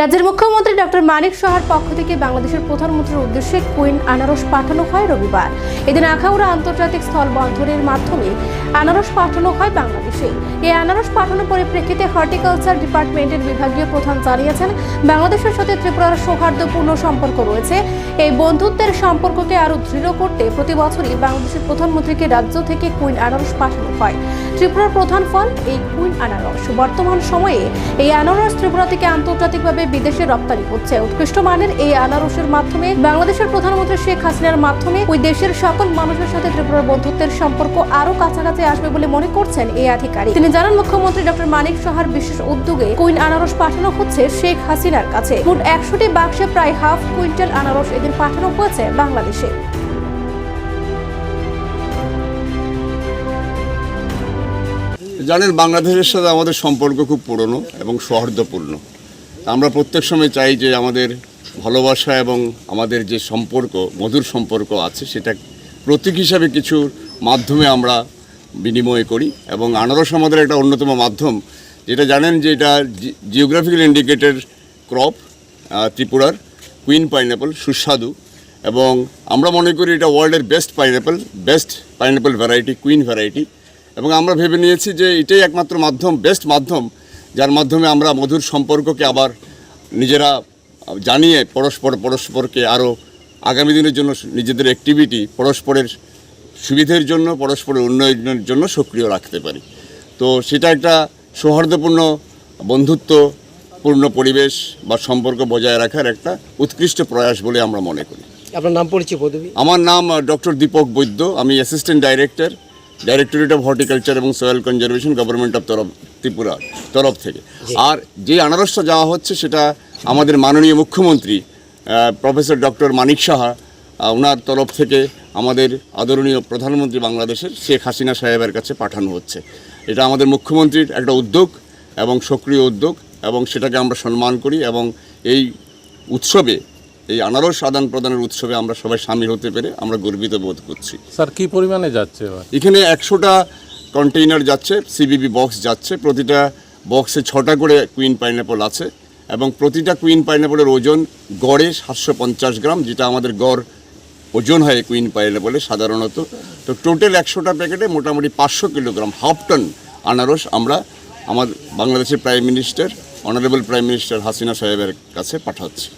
রাজ্যের মুখ্যমন্ত্রী ডক্টর মানিক সাহার পক্ষ থেকে বাংলাদেশের প্রধানমন্ত্রীর উদ্দেশ্যে কুইন আনারস পাঠানো হয় রবিবার। এদিন আখাউড়া আন্তর্জাতিক স্থল বন্ধনের মাধ্যমে আনারস পাঠানো হয় বাংলাদেশে। আনারস পাঠানোর পরিপ্রেক্ষিতে হর্টিকালচার ডিপার্টমেন্টের বিভাগীয় প্রধান জানিয়েছেন, বাংলাদেশের সাথে ত্রিপুরার সৌহার্দ্যপূর্ণ সম্পর্ক রয়েছে। এই বন্ধুত্বের সম্পর্ককে আরও দৃঢ় করতে প্রতি বছরই বাংলাদেশের প্রধানমন্ত্রীকে রাজ্য থেকে কুইন আনারস পাঠানো হয়। ত্রিপুরার প্রধান ফল, এই কুইন আনারস। বর্তমান সময়ে এই আনারস ত্রিপুরা থেকে আন্তর্জাতিকভাবে বিদেশে রপ্তানি হচ্ছে। উৎকৃষ্ট মানের এই আনারসের মাধ্যমে বাংলাদেশের প্রধানমন্ত্রী শেখ হাসিনার মাধ্যমে ওই দেশের সকল মানুষের সাথে ত্রিপুরার বন্ধুত্বের সম্পর্ক আরও কাছাকাছি আসবে বলে মনে করছেন এই আধিকারিক। তিনি জানান মুখ্যমন্ত্রী ডক্টর মানিক সাহার বিশেষ উদ্যোগে কুইন আনারস পাঠানো হচ্ছে শেখ হাসিনার কাছে। মোট একশোটি বাক্সে প্রায় হাফ কুইন্টাল আনারস এদিন পাঠানো হয়েছে বাংলাদেশে। জানেন, বাংলাদেশের সাথে আমাদের সম্পর্ক খুব পুরনো এবং সৌহার্দ্যপূর্ণ। আমরা প্রত্যেক সময় চাই যে আমাদের ভালোবাসা এবং আমাদের যে সম্পর্ক, মধুর সম্পর্ক আছে, সেটা প্রতীক হিসাবে কিছুর মাধ্যমে আমরা বিনিময় করি এবং আনারস আমাদের একটা অন্যতম মাধ্যম। যেটা জানেন যে এটা জিওগ্রাফিক্যাল ইন্ডিকেটেড ক্রপ ত্রিপুরার কুইন পাইনঅ্যাপল সুস্বাদু এবং আমরা মনে করি এটা ওয়ার্ল্ডের best pineapple best pineapple variety queen variety এবং আমরা ভেবে নিয়েছি যে এটাই একমাত্র মাধ্যম বেস্ট মাধ্যম, যার মাধ্যমে আমরা মধুর সম্পর্ককে আবার নিজেরা জানিয়ে পরস্পর, পরস্পরকে আরও আগামী দিনের জন্য নিজেদের অ্যাক্টিভিটি পরস্পরের সুবিধের জন্য পরস্পরের উন্নয়নের জন্য সক্রিয় রাখতে পারি। তো সেটা একটা সৌহার্দ্যপূর্ণ বন্ধুত্বপূর্ণ পরিবেশ বা সম্পর্ক বজায় রাখার একটা উৎকৃষ্ট প্রয়াস বলে আমরা মনে করি। আপনার নাম পরিচয় পদবী? আমার নাম ডক্টর দীপক বৈদ্য। আমি assistant director directorate of horticulture এবং সয়েল কনজারভেশন গভর্নমেন্ট অফ তরফ ত্রিপুরা তরফ থেকে। আর যে আনারসটা যাওয়া হচ্ছে সেটা আমাদের মাননীয় মুখ্যমন্ত্রী প্রফেসর ডক্টর মানিক সাহা ওনার তরফ থেকে আমাদের আদরণীয় প্রধানমন্ত্রী বাংলাদেশের শেখ হাসিনা সাহেবের কাছে পাঠানো হচ্ছে। এটা আমাদের মুখ্যমন্ত্রীর একটা উদ্যোগ এবং সক্রিয় উদ্যোগ এবং সেটাকে আমরা সম্মান করি এবং এই উৎসবে এই আনারস আদান প্রদানের উৎসবে আমরা সবাই সামিল হতে পেরে আমরা গর্বিত বোধ করছি। স্যার কি পরিমাণে যাচ্ছে এখানে একশোটা কন্টেইনার যাচ্ছে সিবিবি বক্স যাচ্ছে প্রতিটা বক্সে ছটা করে কুইন পাইনঅ্যাপল আছে এবং প্রতিটা কুইন পাইনঅ্যাপলের ওজন গড়ে সাতশো পঞ্চাশ গ্রাম যেটা আমাদের গড় ওজন হয় কুইন পাইলে বলে সাধারণত। তো টোটাল একশোটা প্যাকেটে মোটামুটি পাঁচশো কিলোগ্রাম হাফ টন আনারস আমরা আমার বাংলাদেশের prime minister honourable prime minister Hasina সাহেবের কাছে পাঠাচ্ছি।